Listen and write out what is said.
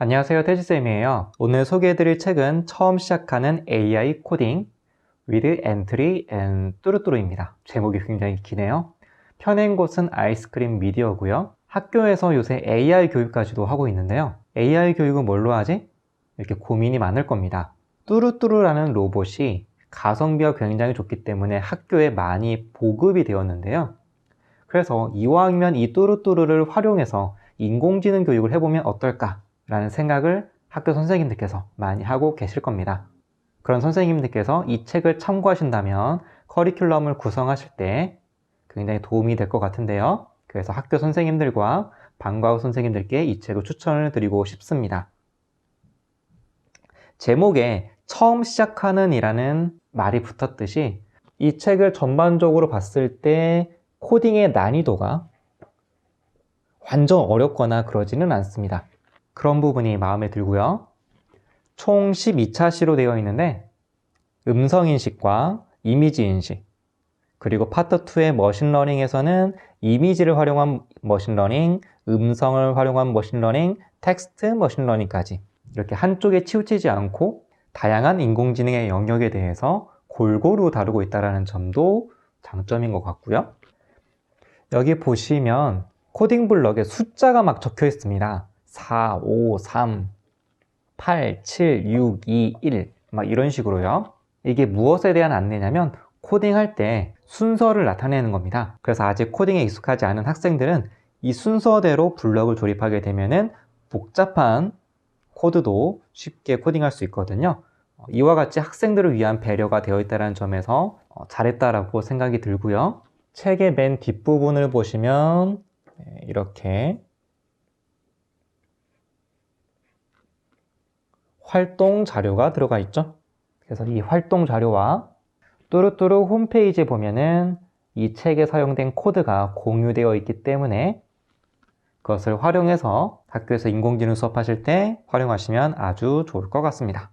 안녕하세요 태지쌤이에요. 오늘 소개해드릴 책은 처음 시작하는 AI 코딩 with entry and 뚜루뚜루입니다. 제목이 굉장히 기네요. 펴낸 곳은 아이스크림 미디어고요. 학교에서 요새 AI 교육까지도 하고 있는데요. AI 교육은 뭘로 하지? 이렇게 고민이 많을 겁니다 뚜루뚜루라는 로봇이 가성비가 굉장히 좋기 때문에 학교에 많이 보급이 되었는데요 그래서 이왕이면 이 뚜루뚜루를 활용해서 인공지능 교육을 해보면 어떨까 라는 생각을 학교 선생님들께서 많이 하고 계실 겁니다. 그런 선생님들께서 이 책을 참고하신다면 커리큘럼을 구성하실 때 굉장히 도움이 될 것 같은데요. 그래서 학교 선생님들과 방과후 선생님들께 이 책을 추천을 드리고 싶습니다. 제목에 처음 시작하는 이라는 말이 붙었듯이 이 책을 전반적으로 봤을 때 코딩의 난이도가 완전 어렵거나 그러지는 않습니다. 그런 부분이 마음에 들고요. 총 12차 시로 되어 있는데 음성 인식과 이미지 인식 그리고 파트 2의 머신러닝에서는 이미지를 활용한 머신러닝, 음성을 활용한 머신러닝, 텍스트 머신러닝까지 이렇게 한쪽에 치우치지 않고 다양한 인공지능의 영역에 대해서 골고루 다루고 있다는 점도 장점인 것 같고요. 여기 보시면 코딩 블럭에 숫자가 막 적혀 있습니다. 4, 5, 3, 8, 7, 6, 2, 1. 막 이런 식으로요. 이게 무엇에 대한 안내냐면 코딩할 때 순서를 나타내는 겁니다. 그래서 아직 코딩에 익숙하지 않은 학생들은 이 순서대로 블럭을 조립하게 되면은 복잡한 코드도 쉽게 코딩할 수 있거든요. 어, 이와 같이 학생들을 위한 배려가 되어 있다는 점에서 어, 잘했다라고 생각이 들고요. 책의 맨 뒷부분을 보시면 네, 이렇게 활동 자료가 들어가 있죠. 그래서 이 활동 자료와 뚜루뚜루 홈페이지에 보면은 이 책에 사용된 코드가 공유되어 있기 때문에 그것을 활용해서 학교에서 인공지능 수업하실 때 활용하시면 아주 좋을 것 같습니다.